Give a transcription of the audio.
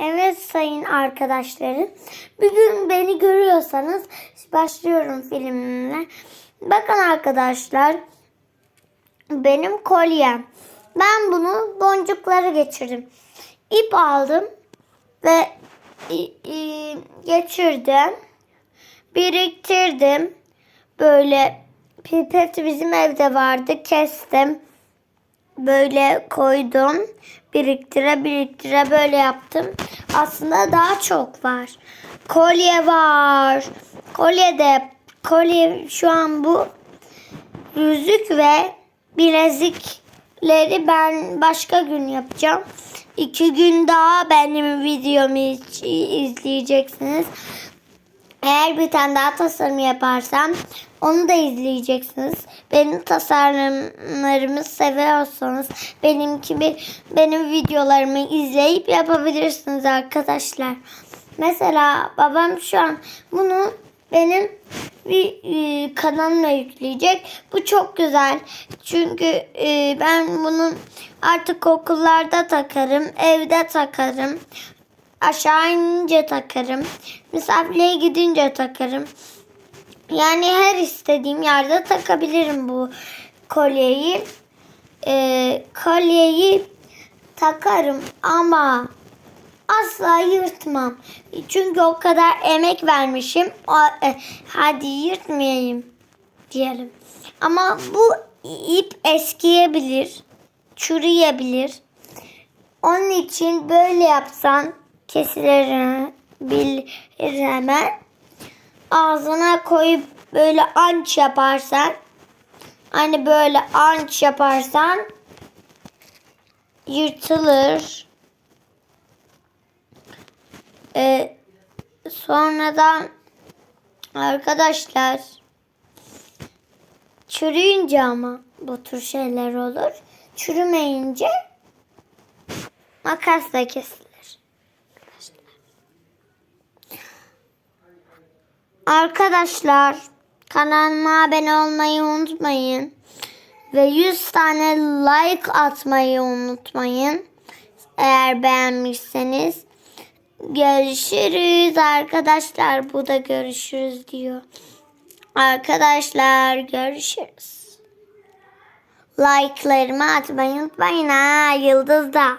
Evet sayın arkadaşlarım. Bugün beni görüyorsanız başlıyorum filmimle. Bakın arkadaşlar. Benim kolyem. Ben bunu boncuklara geçirdim. İp aldım ve geçirdim. Biriktirdim. Böyle pipet bizim evde vardı. Kestim böyle koydum. Biriktire biriktire böyle yaptım. Aslında daha çok var. Kolye var. Kolye de kolye şu an bu yüzük ve bilezikleri ben başka gün yapacağım. İki gün daha benim videomu iz- izleyeceksiniz. Eğer bir tane daha tasarım yaparsam onu da izleyeceksiniz. Benim tasarımlarımı seviyorsanız benim gibi benim videolarımı izleyip yapabilirsiniz arkadaşlar. Mesela babam şu an bunu benim bir e, kanalıma yükleyecek. Bu çok güzel. Çünkü e, ben bunu artık okullarda takarım, evde takarım. Aşağı inince takarım. Misafirliğe gidince takarım. Yani her istediğim yerde takabilirim bu kolyeyi. Ee, kolyeyi takarım ama asla yırtmam. Çünkü o kadar emek vermişim. O- e, hadi yırtmayayım diyelim. Ama bu ip eskiyebilir, çürüyebilir. Onun için böyle yapsan kesilir bilir hemen. Ağzına koyup böyle anç yaparsan hani böyle anç yaparsan yırtılır. Ee, sonradan arkadaşlar çürüyünce ama bu tür şeyler olur. Çürümeyince makasla kesilir. Arkadaşlar kanalıma abone olmayı unutmayın. Ve 100 tane like atmayı unutmayın. Eğer beğenmişseniz. Görüşürüz arkadaşlar. Bu da görüşürüz diyor. Arkadaşlar görüşürüz. Like'larımı atmayı unutmayın ha. Yıldız da.